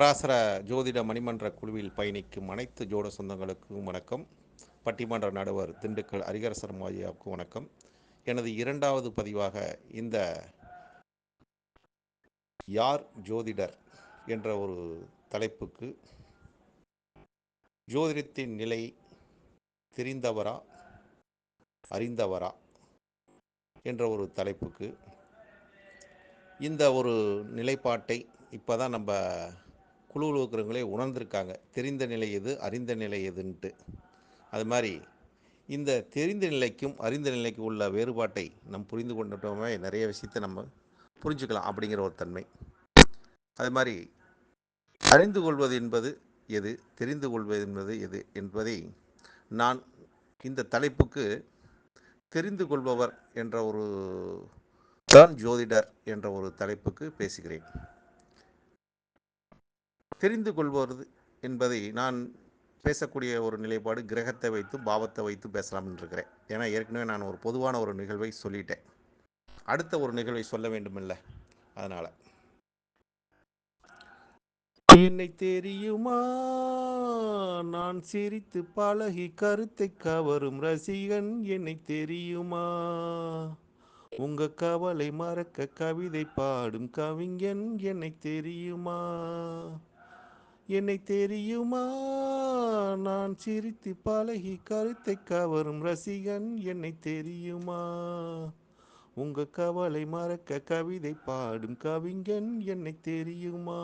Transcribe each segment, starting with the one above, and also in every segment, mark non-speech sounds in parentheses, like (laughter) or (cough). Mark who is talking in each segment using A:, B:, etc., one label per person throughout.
A: பராசர ஜோதிட மணிமன்ற குழுவில் பயணிக்கும் அனைத்து ஜோட சொந்தங்களுக்கும் வணக்கம். பட்டிமன்ற நடுவர் திண்டுக்கல் ஹரிகரசர் மாயாவுக்கும் வணக்கம். எனது இரண்டாவது பதிவாக இந்த யார் ஜோதிடர் என்ற ஒரு தலைப்புக்கு ஜோதிடத்தின் நிலை தெரிந்தவரா அறிந்தவரா என்ற ஒரு தலைப்புக்கு இந்த ஒரு நிலைப்பாட்டை இப்போ தான் நம்ம குழுவில் இருக்கிறவங்களே உணர்ந்திருக்காங்க. தெரிந்த நிலை எது அறிந்த நிலை எதுன்ட்டு. அது மாதிரி இந்த தெரிந்த நிலைக்கும் அறிந்த நிலைக்கும் உள்ள வேறுபாட்டை நம் புரிந்து கொண்டுட்டோமே நிறைய விஷயத்தை நம்ம புரிஞ்சுக்கலாம் அப்படிங்கிற ஒரு தன்மை. அது மாதிரி அறிந்து கொள்வது என்பது எது தெரிந்து கொள்வது என்பது எது என்பதை நான் இந்த தலைப்புக்கு தெரிந்து கொள்பவர் என்ற ஒரு தான் ஜோதிடர் என்ற ஒரு தலைப்புக்கு பேசுகிறேன். தெரிந்து கொள்வது என்பதை நான் பேசக்கூடிய ஒரு நிலைப்பாடு கிரகத்தை வைத்து பாவத்தை வைத்து பேசலாம்னு இருக்கிறேன் ஏன்னா ஏற்கனவே நான் ஒரு பொதுவான ஒரு நிகழ்வை சொல்லிட்டேன். அடுத்த ஒரு நிகழ்வை சொல்ல வேண்டுமில்ல. அதனால். என்னை தெரியுமா? நான் சிரித்து பழகி கருத்தை கவரும் ரசிகன் என்னை தெரியுமா? உங்க கவலை மறக்க கவிதை பாடும் கவிஞன் என்னை தெரியுமா? என்னை தெரியுமா? நான் சிரித்து பழகி கருத்தை கவரும் ரசிகன் என்னை தெரியுமா? உங்க கவலை மறக்க கவிதை பாடும் கவிஞன் என்னை தெரியுமா?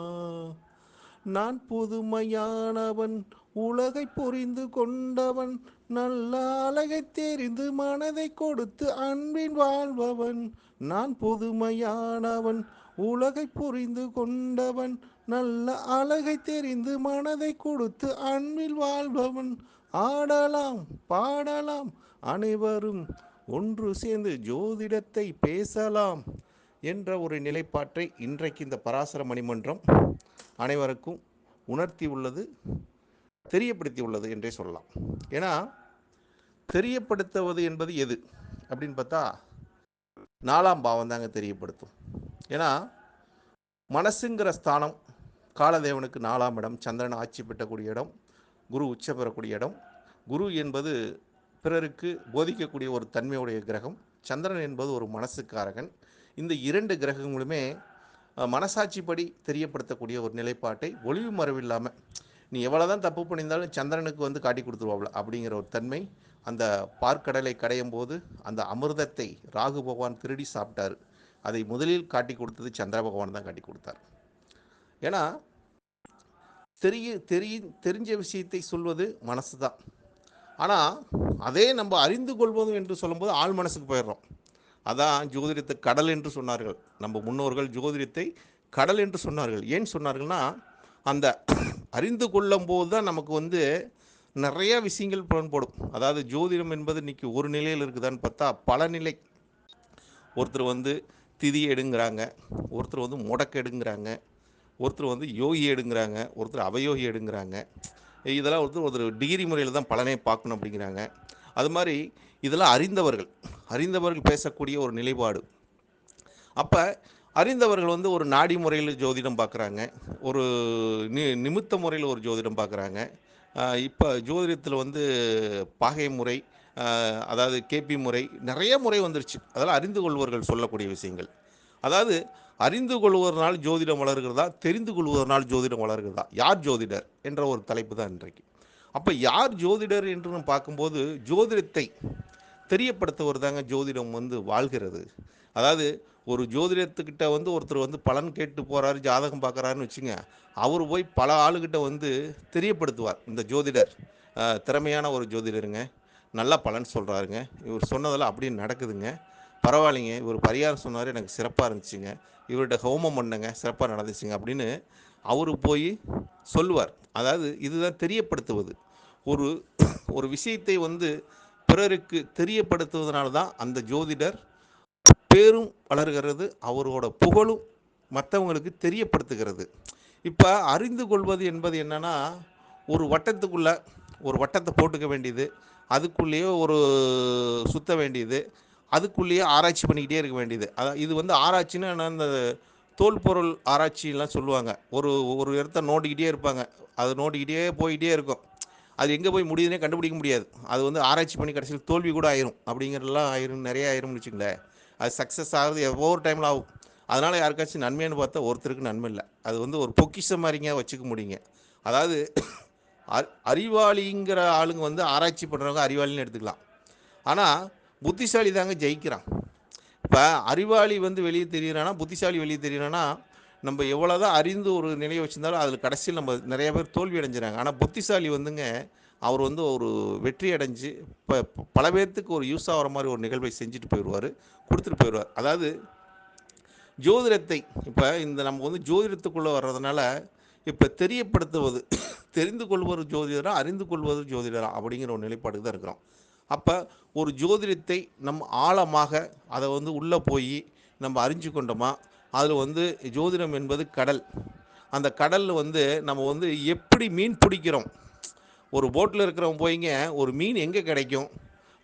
A: நான் புதுமையானவன் உலகை புரிந்து கொண்டவன் நல்ல அழகை தெரிந்து மனதை கொடுத்து அன்பின் வாழ்பவன். நான் புதுமையானவன் உலகை புரிந்து கொண்டவன் நல்ல அழகை தெரிந்து மனதை கொடுத்து அன்பில் வாழ்பவன். ஆடலாம் பாடலாம் அனைவரும் ஒன்று சேர்ந்து ஜோதிடத்தை பேசலாம் என்ற ஒரு நிலைப்பாட்டை இன்றைக்கு இந்த பராசர மணிமன்றம் அனைவருக்கும் உணர்த்தி உள்ளது தெரியப்படுத்தி உள்ளது என்றே சொல்லலாம். ஏன்னா தெரியப்படுத்துவது என்பது எது அப்படின்னு பார்த்தா நாலாம் பாவம் தாங்க தெரியப்படுத்தும். ஏன்னா மனசுங்கிற ஸ்தானம் காலதேவனுக்கு நாலாம் இடம் சந்திரன் ஆட்சி பெற்றக்கூடிய இடம் குரு உச்ச பெறக்கூடிய இடம். குரு என்பது பிறருக்கு போதிக்கக்கூடிய ஒரு தன்மையுடைய கிரகம். சந்திரன் என்பது ஒரு மனசுக்காரகன். இந்த இரண்டு கிரகங்களுமே மனசாட்சிப்படி தெரியப்படுத்தக்கூடிய ஒரு நிலைப்பாட்டை ஒளிவு மறைவில்லாமல் நீ எவ்வளோ தான் தப்பு பண்ணியிருந்தாலும் சந்திரனுக்கு வந்து காட்டி கொடுத்துருவாப்ல அப்படிங்கிற ஒரு தன்மை அந்த பார்க்கடலை கடையும் போது அந்த அமிர்தத்தை ராகு பகவான் திருடி சாப்பிட்டார். அதை முதலில் காட்டி கொடுத்தது சந்திர பகவான் தான் காட்டி கொடுத்தார். ஏன்னா தெரிய தெரிய தெரிஞ்ச விஷயத்தை சொல்வது மனசு தான். ஆனால் அதே நம்ம அறிந்து கொள்வதும் என்று சொல்லும்போது ஆள் மனசுக்கு போயிடுறோம். அதான் ஜோதிடத்தை கடல் என்று சொன்னார்கள். நம்ம முன்னோர்கள் ஜோதிடத்தை கடல் என்று சொன்னார்கள். ஏன் சொன்னார்கள்னா அந்த அறிந்து கொள்ளும் போது தான் நமக்கு வந்து நிறைய விஷயங்கள் புலன்படும். அதாவது ஜோதிடம் என்பது இன்றைக்கி ஒரு நிலையில் இருக்குதான்னு பார்த்தா பல நிலை. ஒருத்தர் வந்து திதி எடுங்கிறாங்க ஒருத்தர் வந்து முடக்கு எடுங்கிறாங்க ஒருத்தர் வந்து யோகி எடுங்கிறாங்க ஒருத்தர் அவயோகி எடுங்கிறாங்க. இதெல்லாம் ஒருத்தர் ஒரு டிகிரி முறையில் தான் பலனே பார்க்கணும் அப்படிங்கிறாங்க. அது மாதிரி இதெல்லாம் அறிந்தவர்கள் அறிந்தவர்கள் பேசக்கூடிய ஒரு நிலைப்பாடு. அப்போ அறிந்தவர்கள் வந்து ஒரு நாடி முறையில் ஜோதிடம் பார்க்குறாங்க ஒரு நி நிமித்த முறையில் ஒரு ஜோதிடம் பார்க்குறாங்க. இப்போ ஜோதிடத்தில் வந்து பாகை முறை அதாவது கேபி முறை நிறைய முறை வந்துருச்சு. அதெல்லாம் அறிந்து கொள்வர்கள் சொல்லக்கூடிய விஷயங்கள். அதாவது அறிந்து கொள்வதனால் ஜோதிடம் வளர்கிறதா தெரிந்து கொள்வதனால் ஜோதிடம் வளர்கிறதா? யார் ஜோதிடர் என்ற ஒரு தலைப்பு தான் இன்றைக்கு. அப்போ யார் ஜோதிடர் என்று பார்க்கும்போது ஜோதிடத்தை தெரியப்படுத்துவர் தாங்க ஜோதிடம் வந்து வாழ்கிறது. அதாவது ஒரு ஜோதிடத்துக்கிட்ட வந்து ஒருத்தர் வந்து பலன் கேட்டு போகிறாரு ஜாதகம் பார்க்குறாருன்னு வச்சுங்க அவர் போய் பல ஆளுகிட்ட வந்து தெரியப்படுத்துவார். இந்த ஜோதிடர் திறமையான ஒரு ஜோதிடருங்க. நல்லா பலன் சொல்கிறாருங்க இவர் சொன்னதெல்லாம் அப்படியே நடக்குதுங்க. பரவாயில்லைங்க. இவர் பரிகாரம் சொன்னார் எனக்கு சிறப்பாக இருந்துச்சுங்க. இவர்கிட்ட ஹோமம் பண்ணுங்க சிறப்பாக நடந்துச்சுங்க அப்படின்னு அவர் போய் சொல்லுவார். அதாவது இதுதான் தெரியப்படுத்துவது. ஒரு ஒரு விஷயத்தை வந்து பிறருக்கு தெரியப்படுத்துவதனால தான் அந்த ஜோதிடர் பேரும் வளர்கிறது அவரோட புகழும் மற்றவங்களுக்கு தெரியப்படுத்துகிறது. இப்போ அறிந்து கொள்வது என்பது என்னென்னா ஒரு வட்டத்துக்குள்ளே ஒரு வட்டத்தை போட்டுக்க வேண்டியது அதுக்குள்ளேயே ஒரு சுத்த வேண்டியது அதுக்குள்ளேயே ஆராய்ச்சி பண்ணிக்கிட்டே இருக்க வேண்டியது. அதான் இது வந்து ஆராய்ச்சின்னு அந்த தோல் பொருள் ஆராய்ச்சிலாம் சொல்லுவாங்க. ஒரு ஒரு இடத்த நோண்டிக்கிட்டே இருப்பாங்க. அது நோண்டிக்கிட்டே போயிட்டே இருக்கும். அது எங்கே போய் முடியுதுனே கண்டுபிடிக்க முடியாது. அது வந்து ஆராய்ச்சி பண்ணி கடைசியில் தோல்வி கூட ஆயிரும். அப்படிங்கிறதெல்லாம் ஆயிரும் நிறைய ஆயிரும்னு வச்சுங்களேன் அது சக்ஸஸ் ஆகிறது ஒவ்வொரு டைமில் ஆகும். அதனால் யாருக்காச்சும் நன்மைன்னு பார்த்தா ஒருத்தருக்கு நன்மை இல்லை. அது வந்து ஒரு பொக்கிஷம் மாதிரிங்க வச்சுக்க முடியுங்க. அதாவது அறிவாளிங்கிற ஆளுங்க வந்து ஆராய்ச்சி பண்ணுறவங்க அறிவாளின்னு எடுத்துக்கலாம். ஆனால் புத்திசாலி தாங்க ஜெயிக்கிறான். இப்போ அறிவாளி வந்து வெளியே தெரியிறானா புத்திசாலி வெளியே தெரியிறானா நம்ம எவ்வளோதான் அறிந்து ஒரு நிலையை வச்சிருந்தாலும் அதில் கடைசியில் நம்ம நிறைய பேர் தோல்வி அடைஞ்சிடறாங்க. ஆனால் புத்திசாலி வந்துங்க அவர் வந்து ஒரு வெற்றி அடைஞ்சு இப்போ பல பேர்த்துக்கு ஒரு யூஸ் ஆகிற மாதிரி ஒரு நிகழ்வை செஞ்சுட்டு போயிடுவார் கொடுத்துட்டு போயிடுவார். அதாவது ஜோதிடத்தை இப்போ இந்த நம்ம வந்து ஜோதிடத்துக்குள்ளே வர்றதுனால இப்போ தெரியப்படுத்துவது தெரிந்து கொள்வது ஜோதிடரா அறிந்து கொள்வது ஜோதிடரா அப்படிங்கிற ஒரு நிலைப்பாடு தான் இருக்கிறோம். அப்போ ஒரு ஜோதிடத்தை நம்ம ஆழமாக அதை வந்து உள்ளே போய் நம்ம அறிஞ்சு கொண்டோமா? அதில் வந்து ஜோதிடம் என்பது கடல். அந்த கடலில் வந்து நம்ம வந்து எப்படி மீன் பிடிக்கிறோம்? ஒரு போட்டில் இருக்கிறவங்க போய்ங்க ஒரு மீன் எங்கே கிடைக்கும்?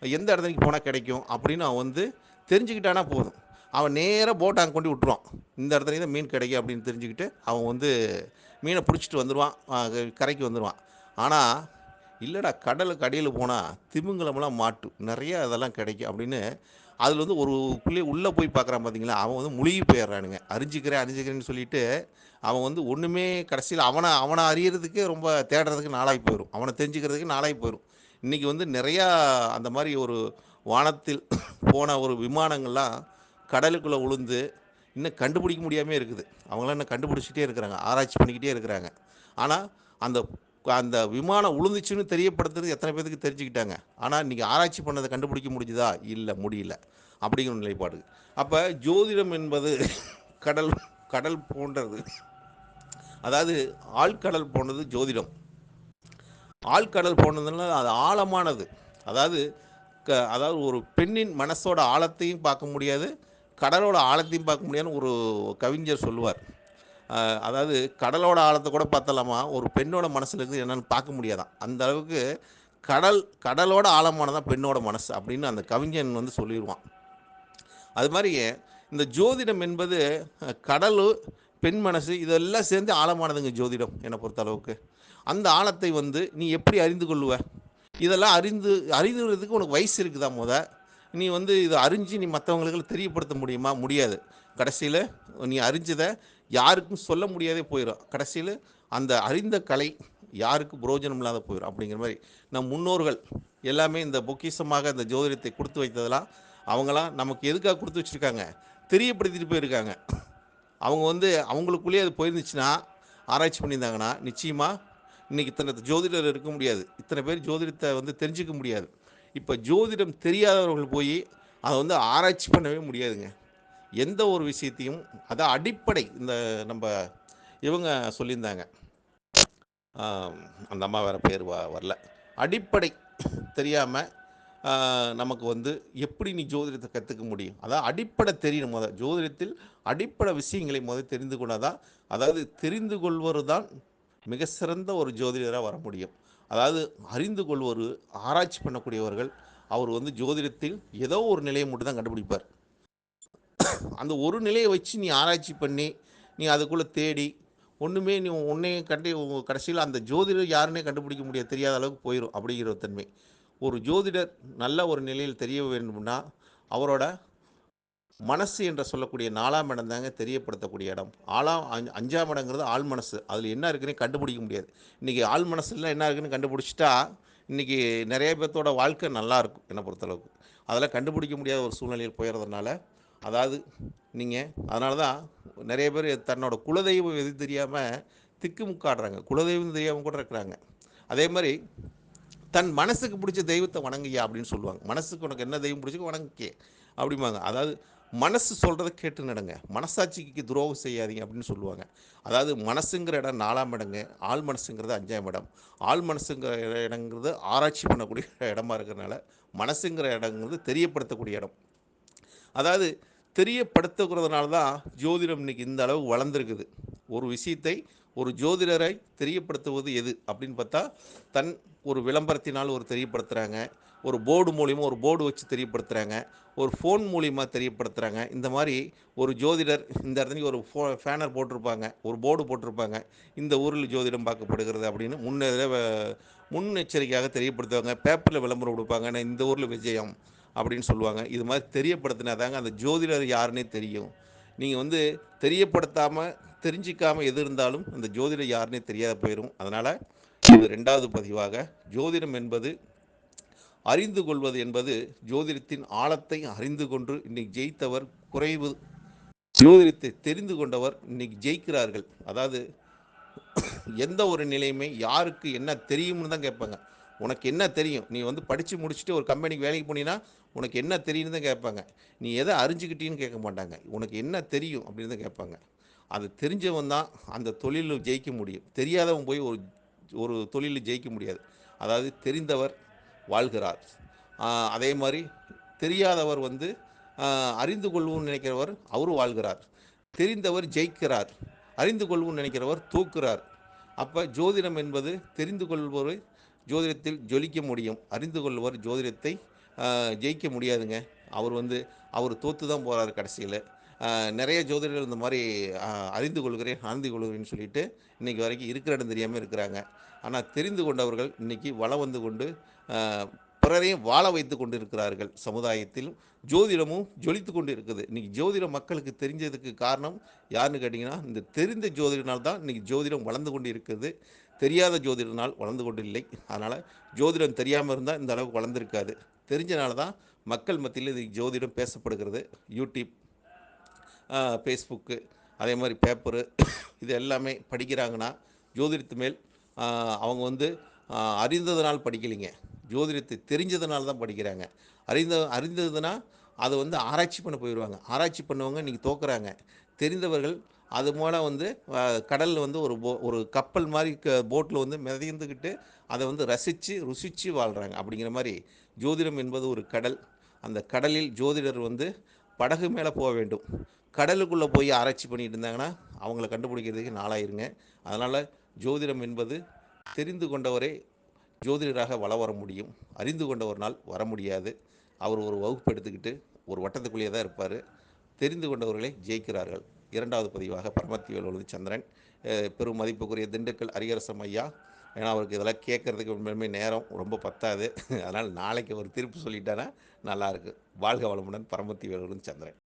A: எந்த இடத்துக்கு போனால் கிடைக்கும்? அப்படின்னு அவன் வந்து தெரிஞ்சுக்கிட்டானா போதும். அவன் நேராக போட்டை அங்கே கொண்டு விட்டுருவான். இந்த இடத்துலையும் தான் மீன் கிடைக்கும் அப்படின்னு தெரிஞ்சுக்கிட்டு அவன் வந்து மீனை பிடிச்சிட்டு வந்துடுவான் கரைக்கு வந்துடுவான் ஆனால் இல்லைடா கடலுக்கு அடியில் போனால் திமிங்கலம்லாம் மாட்டு நிறைய அதெல்லாம் கிடைக்கும் அப்படின்னு அதில் வந்து ஒரு புள்ளி உள்ளே போய் பார்க்குறான் பார்த்தீங்களா அவன் வந்து முழுகி போயிடுறானுங்க. அறிஞ்சிக்கிறேன் அறிஞ்சிக்கிறேன்னு சொல்லிட்டு அவன் வந்து ஒன்றுமே கடைசியில் அவனை அவனை அறியறதுக்கு ரொம்ப தேடுறதுக்கு நாளாகி போயிடும் அவனை தெரிஞ்சுக்கிறதுக்கு நாளாகி போயிடும் இன்றைக்கி வந்து நிறையா அந்த மாதிரி ஒரு வானத்தில் போன ஒரு விமானங்கள்லாம் கடலுக்குள்ளே உளுந்து இன்னும் கண்டுபிடிக்க முடியாமே இருக்குது. அவங்களாம் இன்னும் கண்டுபிடிச்சிட்டே இருக்கிறாங்க. ஆராய்ச்சி பண்ணிக்கிட்டே இருக்கிறாங்க. ஆனால் அந்த அந்த விமானம் உளுந்துச்சுன்னு தெரியப்படுத்துறது எத்தனை பேருக்கு தெரிஞ்சுக்கிட்டாங்க. ஆனால் இன்றைக்கி ஆராய்ச்சி பண்ணதை கண்டுபிடிக்க முடிஞ்சுதா? இல்லை முடியல. அப்படிங்கிற நிலைப்பாடு. அப்போ ஜோதிடம் என்பது கடல் கடல் போன்றது. அதாவது ஆழ்கடல் போனது ஜோதிடம். ஆழ்கடல் போனதுனால அது ஆழமானது. அதாவது க அதாவது ஒரு பெண்ணின் மனசோட ஆழத்தையும் பார்க்க முடியாது. கடலோட ஆழத்தையும் பார்க்க முடியாதுன்னு ஒரு கவிஞர் சொல்லுவார். அதாவது கடலோட ஆழத்தை கூட பார்த்தலாமா? ஒரு பெண்ணோட மனசில் இருக்குது என்னென்னு பார்க்க முடியாதான். அந்த அளவுக்கு கடல் கடலோட ஆழமானதான் பெண்ணோட மனசு அப்படின்னு அந்த கவிஞன் வந்து சொல்லிடுவான் அது மாதிரி இந்த ஜோதிடம் என்பது கடல் பெண் மனசு இதெல்லாம் சேர்ந்து ஆழமானதுங்க ஜோதிடம் என்னை பொறுத்த அளவுக்கு. அந்த ஆழத்தை வந்து நீ எப்படி அறிந்து கொள்ளுவ? இதெல்லாம் அறிந்து அறிந்துறதுக்கு உனக்கு வயசு இருக்குதா முத? நீ வந்து இதை அறிஞ்சு நீ மற்றவங்களுக்கு தெரியப்படுத்த முடியுமா? முடியாது. கடைசியில் நீ அறிஞ்சதை யாருக்கும் சொல்ல முடியாதே போயிடும் கடைசியில் அந்த அறிந்த கலை யாருக்கு புரோஜனம் இல்லாத போயிடும் அப்படிங்கிற மாதிரி. நம் முன்னோர்கள் எல்லாமே இந்த பொக்கிஷமாக இந்த ஜோதிடத்தை கொடுத்து வைத்ததெல்லாம் அவங்களாம் நமக்கு எதுக்காக கொடுத்து வச்சுருக்காங்க? தெரியப்படுத்திட்டு போயிருக்காங்க. அவங்க வந்து அவங்களுக்குள்ளேயே அது போயிருந்துச்சுன்னா ஆராய்ச்சி பண்ணியிருந்தாங்கன்னா நிச்சயமாக இன்றைக்கி இத்தனை ஜோதிடர் இருக்க முடியாது. இத்தனை பேர் ஜோதிடத்தை வந்து தெரிஞ்சுக்க முடியாது. இப்போ ஜோதிடம் தெரியாதவர்கள் போய் அதை வந்து ஆராய்ச்சி பண்ணவே முடியாதுங்க. எந்த ஒரு விஷயத்தையும் அதான் அடிப்படை இந்த நம்ம இவங்க சொல்லியிருந்தாங்க. அந்த அம்மா வேறு பேர் வ வரல. அடிப்படை தெரியாமல் நமக்கு வந்து எப்படி நீ ஜோதிடத்தை கற்றுக்க முடியும்? அதான் அடிப்படை தெரியணும் முத. ஜோதிடத்தில் அடிப்படை விஷயங்களை முதல் தெரிந்து கொண்டாதான் அதாவது தெரிந்து கொள்வது தான் மிக சிறந்த ஒரு ஜோதிடராக வர முடியும். அதாவது அறிந்து கொள்வோர் ஆராய்ச்சி பண்ணக்கூடியவர்கள் அவர் வந்து ஜோதிடத்தில் ஏதோ ஒரு நிலையை மட்டும் தான் கண்டுபிடிப்பார். அந்த ஒரு நிலையை வச்சு நீ ஆராய்ச்சி பண்ணி நீ அதுக்குள்ளே தேடி ஒன்றுமே நீ உன்னையே கண்டு கடைசியில் அந்த ஜோதிடர் யாருன்னே கண்டுபிடிக்க முடியாது தெரியாத அளவுக்கு போயிடும் அப்படிங்கிற ஒரு தன்மை. ஒரு ஜோதிடர் நல்ல ஒரு நிலையில் தெரிய வேண்டும்னா அவரோட மனசு என்று சொல்லக்கூடிய நாலாம் இடம் தாங்க தெரியப்படுத்தக்கூடிய இடம். ஆளாம் அஞ்சாம் இடங்கிறது ஆள் மனசு. அதில் என்ன இருக்குன்னு கண்டுபிடிக்க முடியாது. இன்றைக்கி ஆள் மனசுல என்ன இருக்குன்னு கண்டுபிடிச்சிட்டா இன்றைக்கி நிறைய பேர்த்தோட வாழ்க்கை நல்லா இருக்கும் என்னை பொறுத்தளவுக்கு. அதெல்லாம் கண்டுபிடிக்க முடியாத ஒரு சூழ்நிலையில் போயிடுறதுனால அதாவது நீங்கள் அதனால தான் நிறைய பேர் தன்னோட குலதெய்வம் எது தெரியாமல் திக்குமுக்காடுறாங்க குலதெய்வம் தெரியாமல் கூட இருக்கிறாங்க. அதே மாதிரி தன் மனசுக்கு பிடிச்ச தெய்வத்தை வணங்குயா அப்படின்னு சொல்லுவாங்க. மனசுக்கு உனக்கு என்ன தெய்வம் பிடிச்சிக்கோ வணங்கிக்கே அப்படிம்பாங்க. அதாவது மனசு சொல்கிறத கேட்டு நடங்க. மனசாட்சிக்கு துரோகம் செய்யாதீங்க அப்படின்னு சொல்லுவாங்க. அதாவது மனசுங்கிற இடம் நாலாம் இடங்க ஆள் மனசுங்கிறது அஞ்சாம் இடம். ஆள் மனசுங்கிற இடங்கிறது ஆராய்ச்சி பண்ணக்கூடிய இடமா இருக்கிறனால மனசுங்கிற இடங்கிறது தெரியப்படுத்தக்கூடிய இடம். அதாவது தெரியப்படுத்துகிறதுனால தான் ஜோதிடம் இன்னைக்கு இந்த அளவு வளர்ந்துருக்குது. ஒரு விஷயத்தை ஒரு ஜோதிடரை தெரியப்படுத்துவது எது அப்படின்னு பார்த்தா தன் ஒரு விளம்பரத்தினால் ஒரு தெரியப்படுத்துகிறாங்க ஒரு போர்டு மூலிமா ஒரு போர்டு வச்சு தெரியப்படுத்துகிறாங்க ஒரு ஃபோன் மூலிமா தெரியப்படுத்துகிறாங்க இந்த மாதிரி ஒரு ஜோதிடர் இந்த இடத்துலையும் ஒரு ஃபோ ஃபேனர் போட்டிருப்பாங்க. ஒரு போர்டு போட்டிருப்பாங்க. இந்த ஊரில் ஜோதிடம் பார்க்கப்படுகிறது அப்படின்னு முன்னே முன்னெச்சரிக்கையாக தெரியப்படுத்துவாங்க. பேப்பரில் விளம்பரம் கொடுப்பாங்க. இந்த ஊரில் விஜயம் அப்படின்னு சொல்லுவாங்க. இது மாதிரி தெரியப்படுத்தினா தாங்க அந்த ஜோதிடர் யாருன்னே தெரியும். நீங்கள் வந்து தெரியப்படுத்தாமல் தெரிஞ்சிக்காமல் எது இருந்தாலும் அந்த ஜோதிடர் யாருன்னே தெரியாத போயிடும் அதனால் இது ரெண்டாவது பதிவாக ஜோதிடம் என்பது அறிந்து கொள்வது என்பது ஜோதிடத்தின் ஆழத்தை அறிந்து கொண்டு இன்னைக்கு ஜெயித்தவர் குறைவு. ஜோதிடத்தை தெரிந்து கொண்டவர் இன்னைக்கு ஜெயிக்கிறார்கள். அதாவது எந்த ஒரு நிலையுமே யாருக்கு என்ன தெரியும்னு தான் கேட்பாங்க. உனக்கு என்ன தெரியும்? நீ வந்து படித்து முடிச்சுட்டு ஒரு கம்பெனிக்கு வேலைக்கு போனீங்கன்னா உனக்கு என்ன தெரியும்னு தான் கேட்பாங்க. நீ எதை அறிஞ்சுக்கிட்டீன்னு கேட்க மாட்டாங்க. உனக்கு என்ன தெரியும் அப்படின்னு தான் கேட்பாங்க. அது தெரிஞ்சவன் தான் அந்த தொழிலில் ஜெயிக்க முடியும். தெரியாதவன் போய் ஒரு ஒரு தொழிலில் ஜெயிக்க முடியாது. அதாவது தெரிந்தவர் வாழ்கிறார். அதே மாதிரி தெரியாதவர் வந்து அறிந்து கொள்வோம்னு நினைக்கிறவர் அவரும் வாழ்கிறார். தெரிந்தவர் ஜெயிக்கிறார். அறிந்து கொள்வோம்னு நினைக்கிறவர் தூக்குறார் அப்போ ஜோதிடம் என்பது தெரிந்து கொள்பவர் ஜோதிடத்தில் ஜொலிக்க முடியும். அறிந்து கொள்வர் ஜோதிடத்தை ஜெயிக்க முடியாதுங்க. அவர் வந்து அவர் தோத்து தான் போகிறார் கடைசியில். நிறைய ஜோதிடர்கள் இந்த மாதிரி அறிந்து கொள்கிறேன் அறிந்து கொள்கிறேன்னு சொல்லிட்டு இன்றைக்கி வரைக்கும் இருக்கிற இடம் தெரியாமல் இருக்கிறாங்க. ஆனால் தெரிந்து கொண்டவர்கள் இன்றைக்கி வளம் வந்து கொண்டு பிறரையும் வாழ வைத்து கொண்டு இருக்கிறார்கள் சமுதாயத்திலும். ஜோதிடமும் ஜொலித்து கொண்டு இருக்குது இன்றைக்கி ஜோதிடம் மக்களுக்கு தெரிஞ்சதுக்கு காரணம் யாருன்னு கேட்டிங்கன்னா இந்த தெரிந்த ஜோதிடனால் தான் இன்றைக்கி ஜோதிடம் வளர்ந்து கொண்டு இருக்குது தெரியாத ஜோதிடனால் வளர்ந்து கொண்டு இல்லை அதனால் ஜோதிடம் தெரியாமல் இருந்தால் இந்த அளவுக்கு வளர்ந்துருக்காது. தெரிஞ்சனால தான் மக்கள் மத்தியில் இது ஜோதிடம் பேசப்படுகிறது. யூடியூப் ஃபேஸ்புக்கு அதே மாதிரி பேப்பரு இது எல்லாமே படிக்கிறாங்கன்னா ஜோதிடத்து மேல் அவங்க வந்து அறிந்ததுனால் அறிந்ததனால் படிக்கலைங்க. ஜோதிடத்தை தெரிஞ்சதுனால தான் படிக்கிறாங்க. அறிந்த அறிந்ததுன்னா அதை வந்து ஆராய்ச்சி பண்ண போயிடுவாங்க. ஆராய்ச்சி பண்ணவங்க இன்றைக்கி தோக்குறாங்க. தெரிந்தவர்கள் அது மூலம் வந்து கடலில் வந்து ஒரு போ ஒரு கப்பல் மாதிரி க போட்டில் வந்து மிதந்துக்கிட்டு அதை வந்து ரசித்து ருசித்து வாழ்கிறாங்க அப்படிங்கிற மாதிரி ஜோதிடம் என்பது ஒரு கடல். அந்த கடலில் ஜோதிடர் வந்து படகு மேலே போக வேண்டும். கடலுக்குள்ளே போய் ஆராய்ச்சி பண்ணிகிட்டு இருந்தாங்கன்னா அவங்கள கண்டுபிடிக்கிறதுக்கு நாளாயிருங்க. அதனால் ஜோதிடம் என்பது தெரிந்து கொண்டவரே ஜோதிடராக வள வர முடியும். அறிந்து கொண்ட ஒரு நாள் வர முடியாது. அவர் ஒரு வகுப்பு எடுத்துக்கிட்டு ஒரு வட்டத்துக்குள்ளேயே தான் இருப்பார். தெரிந்து கொண்டவர்களை ஜெயிக்கிறார்கள். இரண்டாவது பதிவாக பரமத்திவேல் ஒழுது சந்திரன். பெரும் மதிப்புக்குரிய திண்டுக்கல் அரியரசம் ஐயா. ஏன்னா அவருக்கு இதெல்லாம் கேட்குறதுக்கு உண்மையுமே நேரம் ரொம்ப பத்தாது. (laughs) அதனால் நாளைக்கு ஒரு தீர்ப்பு சொல்லிட்டானா நல்லாயிருக்கு வாழ்க வளமுடன் பரமத்தி ஒழுது சந்திரன்.